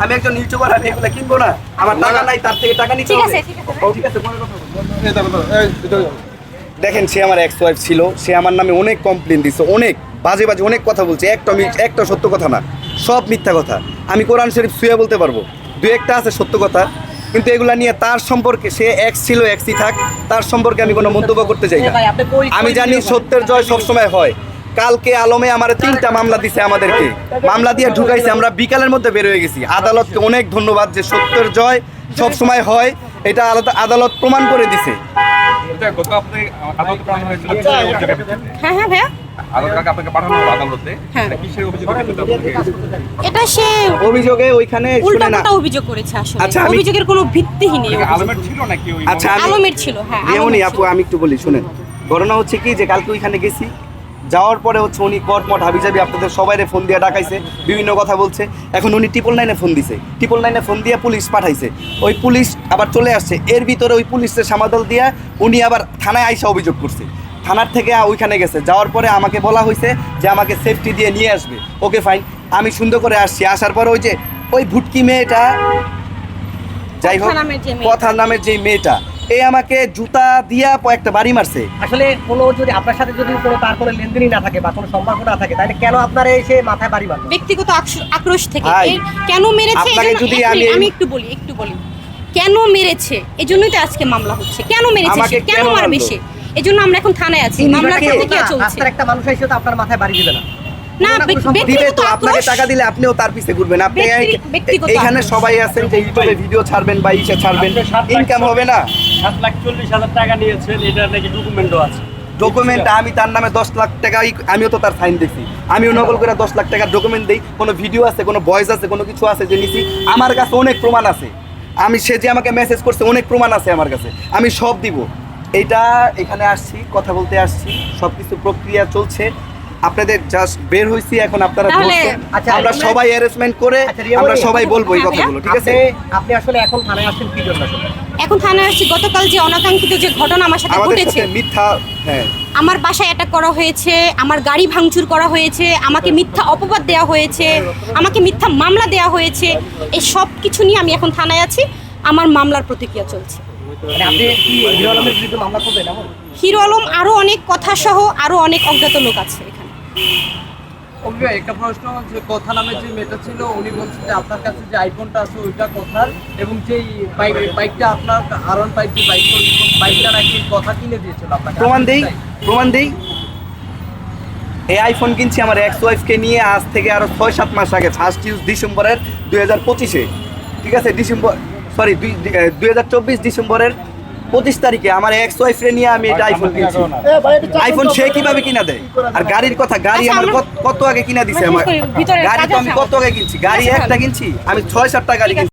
আমি একজন ইউটিউবার আমি এগুলো কিনবো না। আমার টাকা নাই তার থেকে টাকা নিতে ঠিক আছে, ঠিক আছে। পরে কথা বলব। দেখেন সে আমার এক্স ওয়াইফ ছিল সে আমার নামে অনেক কমপ্লেন দিছে অনেক বাজে বাজে অনেক কথা বলছে একটা মি- একটা সত্য কথা না সব মিথ্যা কথা। আমি কোরআন শরীফ শুয়ে বলতে পারব দু একটা আছে সত্য কথা কিন্তু এগুলা নিয়ে তার সম্পর্কে সে এক্স ছিল এক্সই থাক তার সম্পর্কে আমি কোনো মন্তব্য করতে চাই না। আমি জানি সত্যের জয় সবসময় হয় কালকে আলমে আমার তিনটা মামলা দিছে আমাদেরকে। মামলা দিয়ে ঢুকাইছে আমরা বিকালের মধ্যে বের হয়ে গেছি। আদালতকে অনেক ধন্যবাদ যে সত্যের জয় সবসময় হয় এটা আলাদা আদালত প্রমাণ করে দিছে। কিসের অভিযোগে? হ্যাঁ হ্যাঁ ভাইয়া। হ্যাঁ। এটা অভিযোগে সে ওইখানে শুনে উল্টা অভিযোগ করেছে আসলে। আচ্ছা, আমি- অভিযোগের কোনো ভিত্তিহীন আলমের ছিল নাকি আচ্ছা আলমের ছিল হ্যাঁ আপু আমি একটু বলি শুনেন। ঘটনা হচ্ছে কি যে কালকে ওইখানে গেছি যাওয়ার পরে হচ্ছে উনি কটমট হাবিজাবি আপনাদের সবাইরে ফোন দিয়ে ডাকাইছে বিভিন্ন কথা বলছে। এখন উনি ট্রিপল নাইনে ফোন দিছে। ট্রিপল নাইনে ফোন দিয়ে পুলিশ পাঠাইছে। ওই পুলিশ আবার চলে আসছে। এর ভিতরে ওই পুলিশের সামাদল দিয়ে উনি আবার থানায় আইসা অভিযোগ করছে। থানার থেকে ওইখানে গেছে। যাওয়ার পরে আমাকে বলা হয়েছে যে আমাকে সেফটি দিয়ে নিয়ে আসবে। ওকে ফাইন আমি সুন্দর করে আসছি। আসার পরে ওই যে ওই ভুটকি মেয়েটা যাই হোক কথা নামের যে মেয়েটা। এই আমাকে জুতা দিয়া একটা বাড়ি মারছে। আসলে কোনো যদি আপনার সাথে যদি কোনো তার কোনো লেনদেনই না থাকে বা কোনো সম্পর্ক না থাকে তাহলে কেন আপনার এসে মাথায় বাড়ি মারলো? ব্যক্তিগত আক্রোশ থেকে। ভাই, এর কেন মেরেছে? আপনাকে এজন্য- যদি এক আমি মিনিট, আমি একটু বলি একটু বলি। কেন মেরেছে? এজন্যই তো আজকে মামলা হচ্ছে। কেন মেরেছে আমাকে সে? কেন কেন মারবে মারলো? সে? এজন্য আমরা এখন থানায় আছি। মামলার নাকি- প্রতিক্রিয়া চলছে? রাস্তার একটা মানুষ এসে তো আপনার মাথায় বাড়ি দিবে না। না কোনো ব্যক্তি- সম্পর্ক- দিবে ব্যক্তিগত আপনাকে টাকা দিলে আপনিও তার পিছে ঘুরবেন। আপনি ব্যক্তি- এই- ব্যক্তিগত এইখানে আক্রোশ। সবাই আছেন যে ইউটিউবে ভিডিও ছাড়বেন বা ইসে ছাড়বেন। আপনি সাত লাখ ইনকাম হবে না। সাত লাখ চল্লিশ হাজার টাকা নিয়েছেন এটার নাকি ডকুমেন্টও আছে। ডকুমেন্ট আমি তার নামে দশ লাখ টাকা আমিও তো তার সাইন দেখছি আমিও নকল করে দশ লাখ টাকার ডকুমেন্ট দিই। কোনো ভিডিও আছে কোনো ভয়েস আছে কোনো কিছু আছে যে নিছি? আমার কাছে অনেক প্রমাণ আছে। আমি সে যে আমাকে মেসেজ করছে অনেক প্রমাণ আছে আমার কাছে। আমি সব দিব। এটা এখানে আসছি কথা বলতে আসছি। সব কিছু প্রক্রিয়া চলছে। আপনাদের জাস্ট বের হইছি এখন আপনারা বলছেন। আচ্ছা, আমরা সবাই অ্যারেঞ্জমেন্ট করে আচ্ছা, আমরা সবাই বলব এই হ্যাঁ, কথাগুলো ঠিক আছে? আপনি আসলে এখন থানায় আসছেন কি জন্য আসলে? এখন থানায় আসছি গতকাল যে অনাকাঙ্ক্ষিত যে ঘটনা আমার সাথে ঘটেছে মিথ্যা হ্যাঁ। আমার বাসায় অ্যাটাক করা হয়েছে আমার গাড়ি ভাঙচুর করা হয়েছে আমাকে মিথ্যা অপবাদ দেওয়া হয়েছে আমাকে মিথ্যা মামলা দেওয়া হয়েছে এই সব কিছু নিয়ে আমি এখন থানায় আছি আমার মামলার প্রতিক্রিয়া চলছে। মানে আপনি কি হিরো আলমের বিরুদ্ধে মামলা করবেন এমন? হিরো আলম আরও অনেক কথা সহ আরও অনেক অজ্ঞাত লোক আছে এখানে। অভিভাবক একটা প্রশ্ন যে কথা নামে যে মেয়েটা ছিল, উনি বলছেন যে আপনার কাছে যে আইফোনটা আছে, ওইটা কথার, এবং যেই বাইক বাইকটা আপনার আর ওয়ান ফাইভ যে বাইক বাইকটা নাকি কথা কিনে দিয়েছিল আপনাকে প্রমাণ দেই প্রমাণ দেই। এই আইফোন কিনছি আমার এক্স ওয়াইফকে নিয়ে আজ থেকে আরও ছয় সাত মাস আগে ফার্স্ট ইউজ ডিসেম্বরের দুই হাজার পঁচিশে। ঠিক আছে, ডিসেম্বর সরি দুই দুই হাজার চব্বিশ ডিসেম্বরের পঁচিশ তারিখে আমার এক্স ওয়াইফ নিয়ে আমি এটা আইফোন কিনছি। আইফোন সে কীভাবে কিনা দেয়? আর গাড়ির কথা গাড়ি আচ্ছা, আমার কত- আগে কিনা দিছে আমরা গাড়ি তো আমি। কত আগে কিনছি? গাড়ি আচ্ছা, একটা কিনছি আমি ছয় সাতটা গাড়ি কিনছি